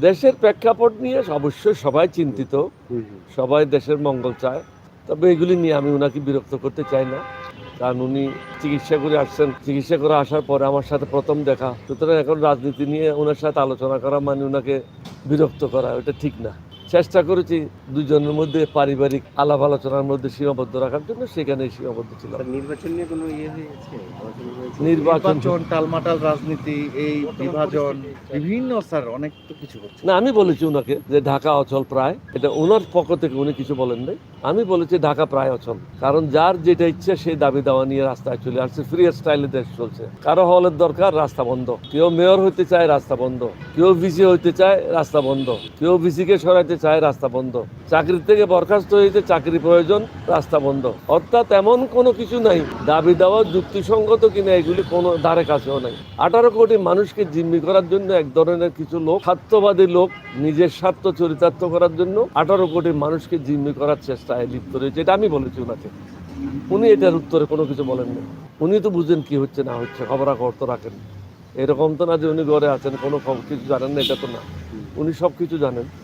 দেশের প্রেক্ষাপট নিয়ে অবশ্যই সবাই চিন্তিত। সবাই দেশের মঙ্গল চায়। তবে এগুলি নিয়ে আমি ওনাকে বিরক্ত করতে চাই না। কারণ উনি চিকিৎসা করে আসছেন। চিকিৎসা করে আসার পরে আমার সাথে প্রথম দেখা। সুতরাং এখন রাজনীতি নিয়ে ওনার সাথে আলোচনা করা মানে ওনাকে বিরক্ত করা ওটা ঠিক না। চেষ্টা করেছি দুজনের মধ্যে পারিবারিক আলাপ আলোচনার মধ্যে সীমাবদ্ধ রাখার জন্য সেখানে সীমাবদ্ধ ছিল নির্বাচন নিয়ে কোনো ইয়ে হয়েছে? নির্বাচন নির্বাচন টালমাটাল রাজনীতি এই বিভাজন বিভিন্ন স্যার অনেক তো কিছু হচ্ছে। না আমি বলেছি ওনাকে যে ঢাকা অচল প্রায়। এটা ওনার পক্ষ থেকে উনি কিছু বলেন নাই। আমি বলেছি ঢাকা প্রায় অচল। কারণ যার যেটা ইচ্ছে সেই দাবি দাওয়া নিয়ে রাস্তায় চলে আসছে। ফ্রি স্টাইলে দেশ চলছে। কারও হলের দরকার রাস্তা বন্ধ। কেউ মেয়র হইতে চায় রাস্তা বন্ধ। কেউ ভিসি হইতে চায় রাস্তা বন্ধ। কেউ ভিসিকে সরাইতে চায় রাস্তা বন্ধ। চাকরি থেকে বরখাস্ত হয়েছে চাকরি প্রয়োজন, রাস্তা বন্ধ। অর্থাৎ এমন কোনো কিছু নাই, দাবি দেওয়া যুক্তিসঙ্গত কিনা এগুলি কোনো ধারে কাছেও নাই। আঠারো কোটি মানুষকে জিম্মি করার জন্য এক ধরনের কিছু লোক, স্বার্থবাদী লোক, নিজের স্বার্থ চরিতার্থ করার জন্য আঠারো কোটি মানুষকে জিম্মি করার চেষ্টায় লিপ্ত রয়েছে, এটা আমি বলেছি ওনাকে। উনি এটার উত্তরে কোনো কিছু বলেন না উনি তো বুঝেন কি হচ্ছে, না হচ্ছে, খবরাখবর তো রাখেন। এরকম তো না যে উনি ঘরে আছেন, কোনো কিছু জানেন না, এটা তো না। উনি সব কিছু জানেন।